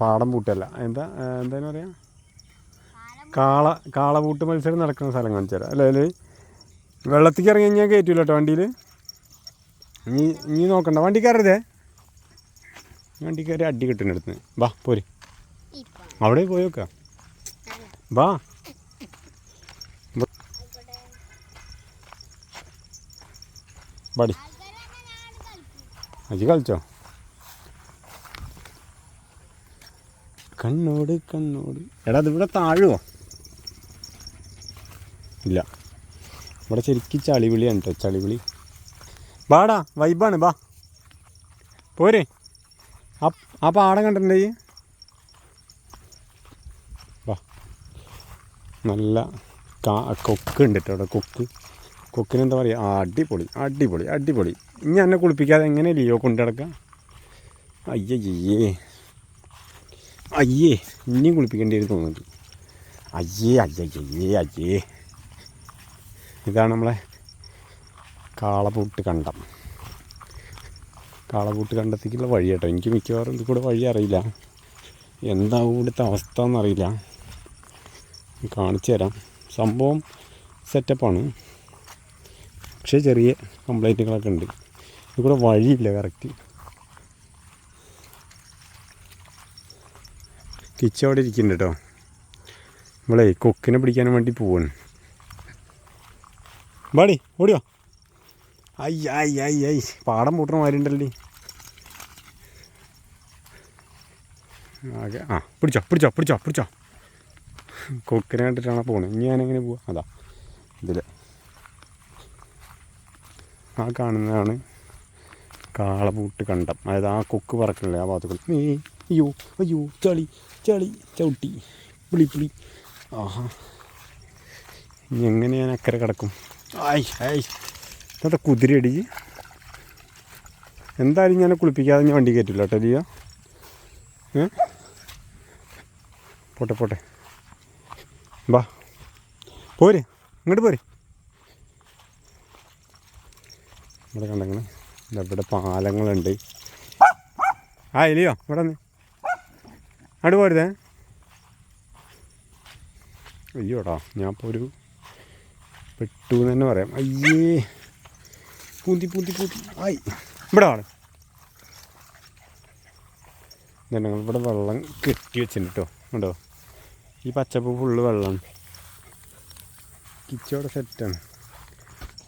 പാടം പൂട്ടല്ല എന്താ എന്തായാലും പറയാ? കാള കാളപൂട്ട് മത്സരം നടക്കുന്ന സ്ഥലം കാണിച്ചു തരാം. അല്ലേ വെള്ളത്തേക്ക് ഇറങ്ങി കഴിഞ്ഞാൽ കയറ്റൂല കേട്ടോ വണ്ടിയിൽ നീ നീ നോക്കണ്ട. വണ്ടി കയറരുതേ വണ്ടി കയറി അടി കിട്ടുന്നിടത്ത് വാ പോര്. അവിടെ പോയി നോക്കാം. വാ. ബാടി അജി കളിച്ചോ? കണ്ണോട് കണ്ണോട്. എടാ അതിവിടെ താഴുവോ? ഇല്ല. ഇവിടെ ശരിക്കും ചളിവിളിയാണ് കേട്ടോ ചളിവിളി. ബാടാ വൈബാണ് ബാ പോരെ. ആ പാടം കണ്ടിട്ടുണ്ടേ ബാ നല്ല കൊക്ക് ഉണ്ട് കേട്ടോ അവിടെ കൊക്ക്. കൊക്കിന് എന്താ പറയുക ആ അടിപൊളി അടിപൊളി അടിപൊളി. ഇനി എന്നെ കുളിപ്പിക്കാതെ എങ്ങനെ ലിയോ കൊണ്ടു നടക്കുക അയ്യയ്യേ. അയ്യേ ഇനിയും കുളിപ്പിക്കേണ്ടി വരും തോന്നുന്നുണ്ട്. അയ്യേ അയ്യേ അയ്യേ ഇതാണ് നമ്മളെ കാളപൂട്ട് കണ്ടം. കാളപൂട്ട് കണ്ടത്തേക്കുള്ള വഴി കേട്ടോ. എനിക്ക് മിക്കവാറും ഇത് കൂടെ വഴി അറിയില്ല. എന്താവും ഇവിടുത്തെ അവസ്ഥ എന്നറിയില്ല. കാണിച്ചു തരാം. സംഭവം സെറ്റപ്പാണ് പക്ഷേ ചെറിയ കംപ്ലൈന്റുകളൊക്കെ ഉണ്ട്. ഇത് കൂടെ വഴിയില്ല കറക്റ്റ് കിച്ച അവിടെ ഇരിക്കുന്നുണ്ട് കേട്ടോ. നമ്മളെ കൊക്കിനെ പിടിക്കാൻ വേണ്ടി പോവാണ്. ബാടി ഓടിയോ? അയ്യ അയ്യ അയ്യ അയ്യ പാടം പൂട്ടണ മാരിണ്ടല്ലേ ആകെ ആ പിടിച്ചോ പിടിച്ചോ പിടിച്ചോ പിടിച്ചോ. കൊക്കിനെ കണ്ടിട്ടാണ് പോണത് ഇനി ഞാനെങ്ങനെ പോവാ? അതാ ഇതിൽ ആ കാണുന്നതാണ് കാളപൂട്ട് കണ്ടം. അതായത് ആ കൊക്ക് പറക്കണില്ലേ ആ ഭാഗത്തുകൾ നീ അയ്യോ അയ്യോ ചളി ചളി ചവിട്ടി പുളി പുളി. ആഹാ. എങ്ങനെ ഞാൻ അക്കരെ കിടക്കും? ആയ് ആയ് ഇന്നത്തെ കുതിരയടി എന്തായാലും ഞാൻ കുളിപ്പിക്കാതെ ഞാൻ വണ്ടി കയറ്റില്ല കേട്ടോ ലിയ പോട്ടെ പോട്ടെ. വാ. പോരെ. ഇങ്ങോട്ട് പോരെ. ഇവിടെ കണ്ടെങ്ങനെ ഇവിടെ പാലങ്ങളുണ്ട്. ആ ഇല്ലയോ? ഇവിടെ നിന്ന് അവിടെ പോരുതേ. അയ്യോടാ ഞാൻ ഇപ്പോൾ ഒരു പെട്ടു എന്ന് തന്നെ പറയാം. അയ്യേ. പൂന്തി പൂന്തി പൂന്തി. ആയി. ഇവിടെ ആണ് ഞങ്ങൾ ഇവിടെ വെള്ളം കെട്ടി വെച്ചിട്ടുണ്ട് കേട്ടോ കണ്ടോ? ഈ പച്ചപ്പ് ഫുള്ള് വെള്ളം കിച്ചോടെ സെറ്റാണ്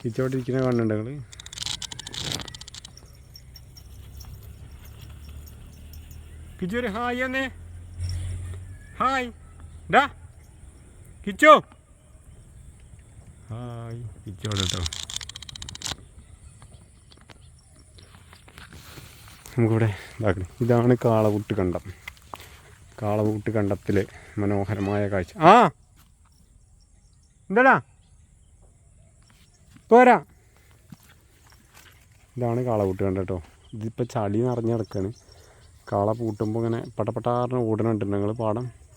കിച്ചോടെ ഇരിക്കുന്ന കാണുന്നുണ്ട് നിങ്ങൾ കിച്ചു ഒരു ഹായ് എന്നേ ഹായ്. ഡാ കിച്ചോ. ഹായ്. കിച്ചോടെ കേട്ടോ നമുക്കിവിടെ ഇതാക്കണം ഇതാണ് കാളവൂട്ട് കണ്ടം. കാളവൂട്ട് കണ്ടത്തിലെ മനോഹരമായ കാഴ്ച. ആ! എന്താടാ? പോരാ. ഇതാണ് കാളപൂട്ട് കണ്ടം കേട്ടോ. ഇതിപ്പോൾ ചളി നിറഞ്ഞ് കിടക്കാണ് കാള പൂട്ടുമ്പോൾ ഇങ്ങനെ പട്ടപ്പട്ടാറിന് ഓടണുണ്ട് നിങ്ങൾ പാടം.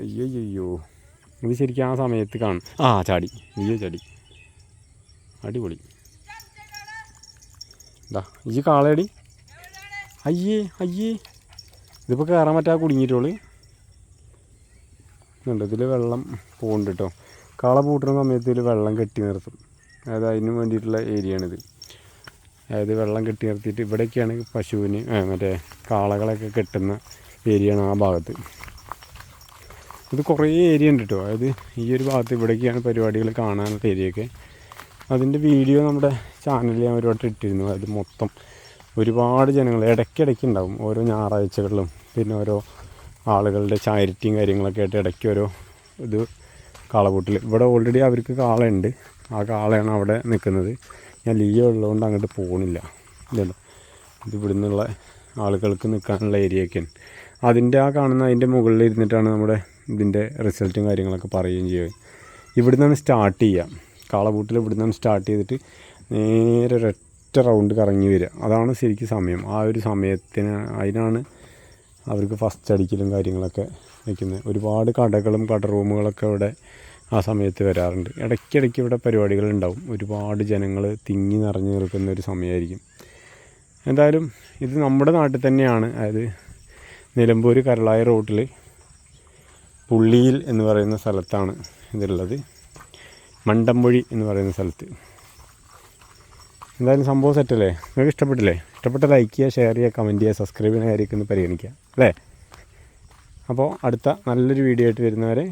അയ്യോ അയ്യോ ഇത് ശരിക്കും ആ സമയത്ത് കാണും. ആ ചാടി. അയ്യോ ചാടി. അടിപൊളി. ഇതാ ഈ കാളയടി. അയ്യേ അയ്യേ. ഇതിപ്പോൾ കയറാൻ പറ്റാ കുടുങ്ങിയിട്ടുള്ളൂ ഉണ്ട് ഇതിൽ വെള്ളം പോകുന്നുണ്ട് കേട്ടോ കാള പൂട്ടുന്ന സമയത്ത് ഇതിൽ വെള്ളം കെട്ടി നിർത്തും. അതായത് അതിന് വേണ്ടിയിട്ടുള്ള ഏരിയയാണിത്. അതായത് വെള്ളം കെട്ടി നിർത്തിയിട്ട് ഇവിടെയൊക്കെയാണ് പശുവിന് മറ്റേ കാളകളൊക്കെ കെട്ടുന്ന ഏരിയയാണ് ആ ഭാഗത്ത്. ഇത് കുറേ ഏരിയ ഉണ്ട് കേട്ടോ അതായത് ഈ ഒരു ഭാഗത്ത് ഇവിടേക്കാണ് പരിപാടികൾ കാണാനുള്ള ഏരിയയൊക്കെ അതിന്റെ വീഡിയോ നമ്മുടെ ചാനലിൽ ഞാൻ ഒരുപാട് ഇട്ടിരുന്നു. അത് മൊത്തം ഒരുപാട് ജനങ്ങൾ ഇടയ്ക്കിടയ്ക്ക് ഉണ്ടാവും ഓരോ ഞായറാഴ്ചകളിലും. പിന്നെ ഓരോ ആളുകളുടെ ചാരിറ്റിയും കാര്യങ്ങളൊക്കെ ആയിട്ട് ഇടയ്ക്ക് ഓരോ ഇത് കാളകൂട്ടിൽ ഇവിടെ ഓൾറെഡി അവർക്ക് കാളയുണ്ട് ആ കാളയാണ് അവിടെ നിൽക്കുന്നത്. ഞാൻ ലീവ് ഉള്ളതുകൊണ്ട് അങ്ങോട്ട് പോകണില്ല ഇല്ലല്ലോ. ഇത് ഇവിടെ നിന്നുള്ള ആളുകൾക്ക് നിൽക്കാനുള്ള ഏരിയയൊക്കെയാണ് അതിന്റെ ആ കാണുന്ന അതിന്റെ മുകളിൽ ഇരുന്നിട്ടാണ് നമ്മുടെ ഇതിന്റെ റിസൾട്ടും കാര്യങ്ങളൊക്കെ പറയുകയും ചെയ്യുക. ഇവിടെ നിന്നാണ് സ്റ്റാർട്ട് ചെയ്യുക. കാളപൂട്ടിൽ ഇവിടെ നിന്നാണ് സ്റ്റാർട്ട് ചെയ്തിട്ട് നേരെ ഒരൊറ്റ റൗണ്ട് കറങ്ങി വരിക. അതാണ് ശരിക്കും സമയം. ആ ഒരു സമയത്തിന് അതിനാണ് അവർക്ക് ഫസ്റ്റ് അടിക്കലും കാര്യങ്ങളൊക്കെ വയ്ക്കുന്നത് ഒരുപാട് കടകളും കട റൂമുകളൊക്കെ ഇവിടെ ആ സമയത്ത് വരാറുണ്ട്. ഇടയ്ക്കിടയ്ക്ക് ഇവിടെ പരിപാടികളുണ്ടാവും ഒരുപാട് ജനങ്ങൾ തിങ്ങി നിറഞ്ഞു നിൽക്കുന്ന ഒരു സമയമായിരിക്കും. എന്തായാലും ഇത് നമ്മുടെ നാട്ടിൽ തന്നെയാണ്. അതായത് നിലമ്പൂർ കരളായ റോട്ടിൽ പുള്ളിയിൽ എന്ന് പറയുന്ന സ്ഥലത്താണ് ഇതുള്ളത് മണ്ടമ്പൊഴി എന്ന് പറയുന്ന സ്ഥലത്ത്. എന്തായാലും സംഭവം സെറ്റല്ലേ നിങ്ങൾക്ക് ഇഷ്ടപ്പെട്ടില്ലേ? ഇഷ്ടപ്പെട്ട ലൈക്ക് ചെയ്യുക ഷെയർ ചെയ്യുക കമന്റ് ചെയ്യുക സബ്സ്ക്രൈബ് ചെയ്യുന്ന കാര്യമൊക്കെ ഒന്ന് പരിഗണിക്കുക. അല്ലേ? അപ്പോൾ അടുത്ത നല്ലൊരു വീഡിയോ ആയിട്ട് വരുന്നവരെ